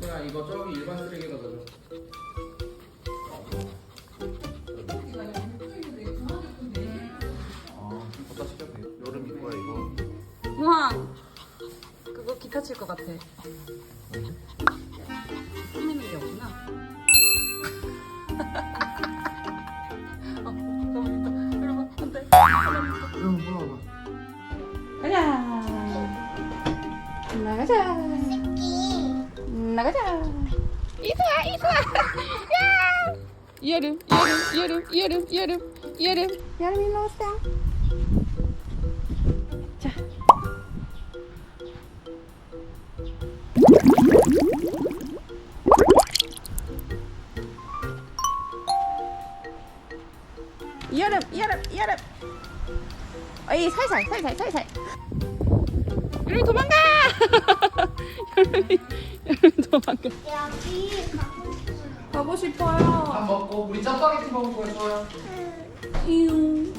소야 이거 일반 쓰레기에다 넣어. 아, 갖다 그거 기타 칠 것 같아 나가자. 나가자 이수아 이수아. 야! 여름 여름 여름 여름 여름 여름. 여름 일로 왔어 자. 여름 여름 여름. 어이 살살 살살 살살. 여름이 도망가 여름이 도망가 여기 가고. 가고 싶어요 밥 먹고 우리 짜파게티 먹을 소야. 이용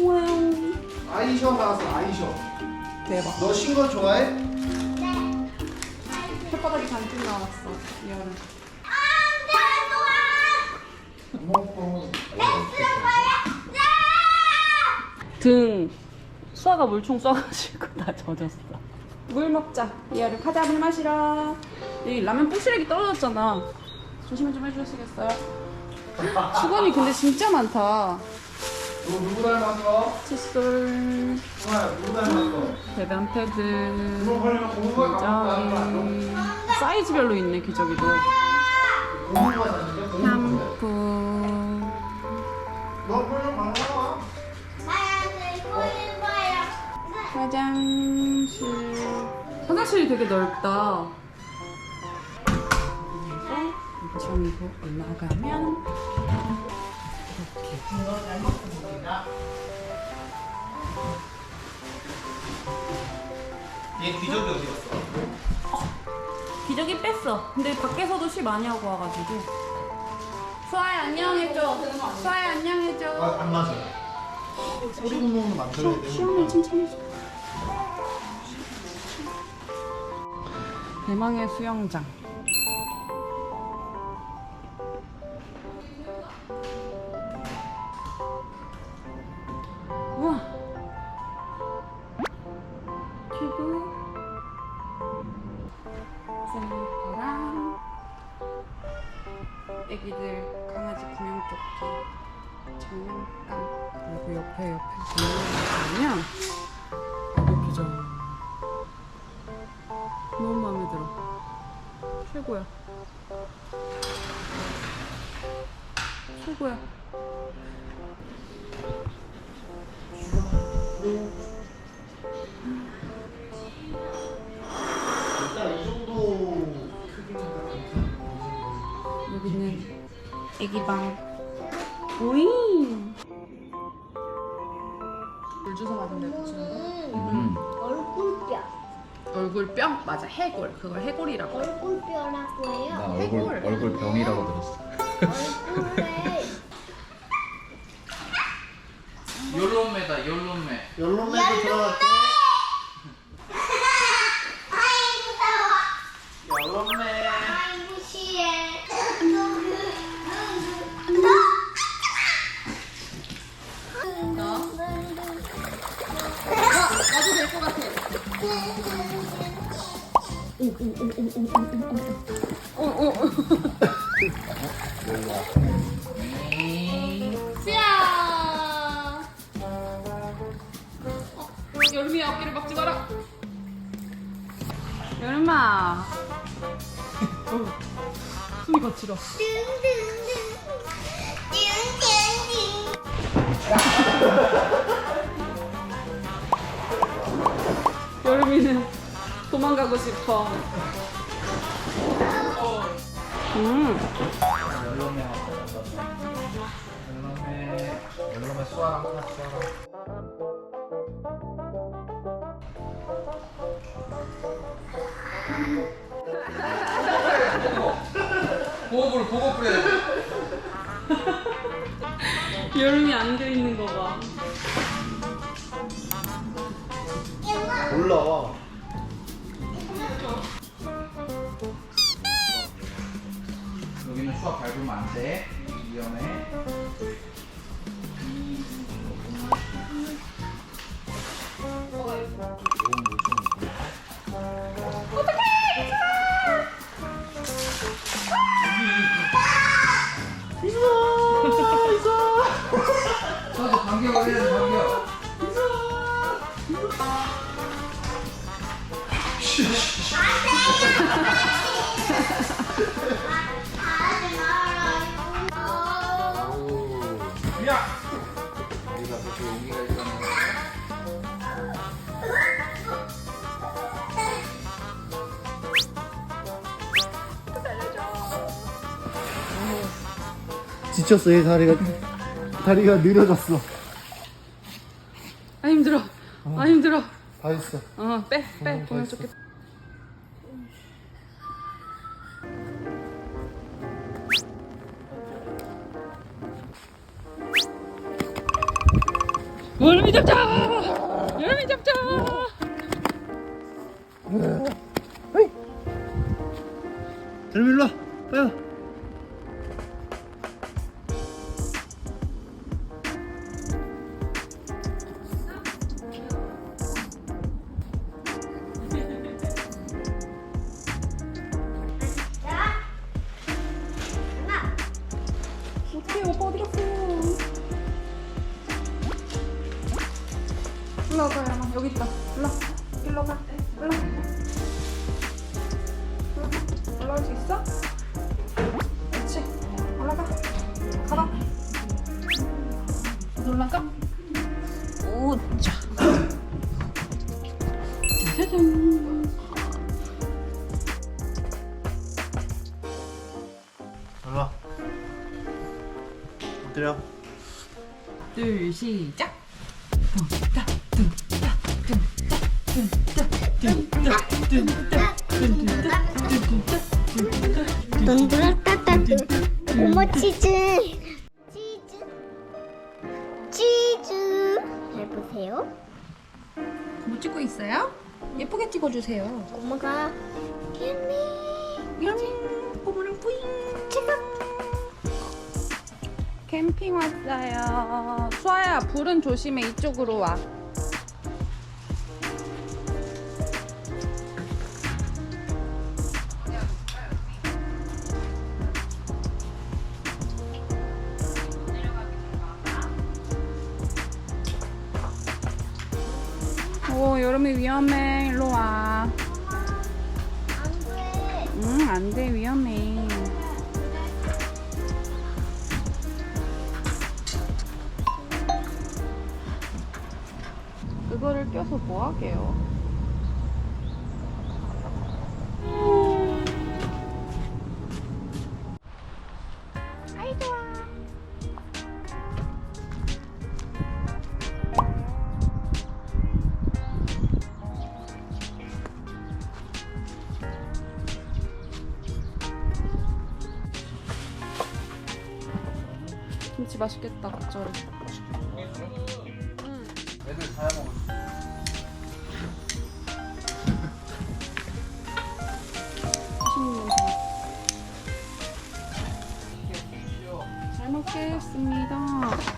와우 아이셔 나왔어, 아이셔. 대박 너 신 거 좋아해? 네. 혓바닥이 잔뜩 나왔어 여름 멍멍. 등 수아가 물총 쏴가지고 다 젖었어 물 먹자. 리아를 가자 물 마시러. 여기 라면 부시래기 떨어졌잖아. 조심 좀 해주시겠어요? 수건이 근데 진짜 많다. 너 누구 닮았어? 칫솔 누구 닮았어? 배변 패드. 기저귀 사이즈별로 있네 기저귀도. 샴푸 화장실. 화장실이 되게 넓다. 2층으로 올라가면 얘 기저귀 어디 갔어? 기저귀 뺐어. 근데 밖에서도 시 많이 하고 와가지고. 수아야 안녕해줘. 수아야 안녕해줘. 아, 안 맞아. 소리 구멍을 만들어야 돼. 시원해 칭찬해줘 대망의 수영장. 우와. 튜브 샌드랑 애기들 강아지 구명조끼 장난감. 그리고 옆에 옆에 보면 최고야 최고야 일단 이 정도 크기면 괜찮아. 여기는 애기방 오잉 물 주워 맞은데 붙이는 거? 음. 얼굴뼈. 얼굴뼈? 맞아 해골 그걸 해골이라고 해 얼굴뼈라고 해요. 나 얼굴, 얼굴 얼굴 병이라고 들었어. 얼굴에 욜롬매다 욜롬매. 연론매도 들어갈게. 숨이 거칠어 여름이는 도망가고 싶어 음. 욜롬매. 욜롬매 수아랑 하나 수아랑. 보급을 보급 뿌려야 돼. 여름이 안돼 있는 거 봐. 올라와. 여기는 수압 밟으면 안 돼. 위험해. 지쳤어 얘 다리가 다리가 느려졌어. 아 힘들어. 아 힘들어. 다 했어. 어, 빼, 빼. 맛있어. 좋겠다. 여름이 잡자! 여름이 잡자! 여름이 일로 와. 빨리. 자, 올라와, 야마. 여기 있다. 올라. 일로 가. 올라. 올라. 올라올 수 있어? 그렇지. 올라가. 가봐. 올라가? 오자. 짜자잔. 일로 와. 엎드려. 둘, 시작. 돈드 고모 치즈 치즈 치즈 잘 보세요 뭐 찍고 있어요? 예쁘게 찍어주세요. 고모가 뿌잉! 치즈 캠핑 왔어요. 수아야, 불은 조심해. 이쪽으로 와. 여름이 위험해. 일로 와. 응, 안 돼. 위험해. 그거를 껴서 뭐 하게요? 김치 맛있겠다, 갑자기. 애들 다 먹을 수 있어. 맛있는 냄새. 잘 먹겠습니다.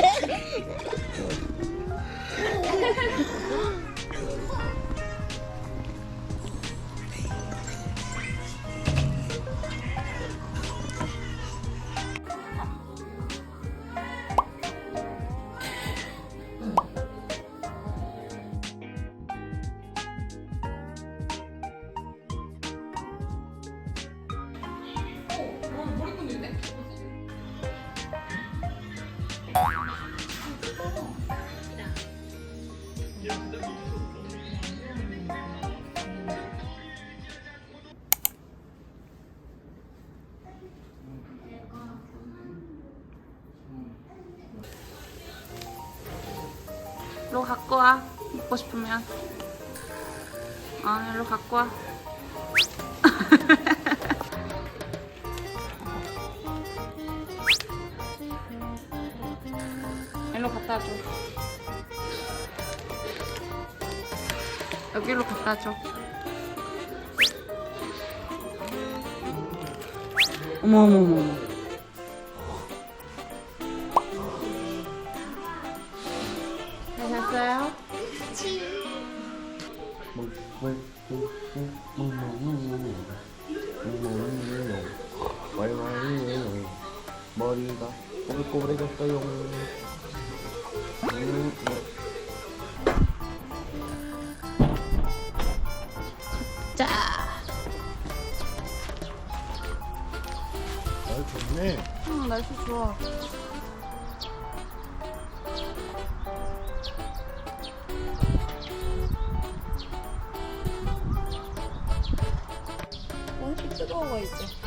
일로 갖고 와. 먹고 싶으면. 아, 일로 갖고 와. 일로 갖다 줘. 여기로 갖다 줘. 어머 어머 어머. 어머. 잘잤어요? 와이와이 머리가 꼬불꼬불해졌어요. 음, 자. 날 좋네. 응, 날씨 좋아. 어, 햇빛 뜨거워 이제.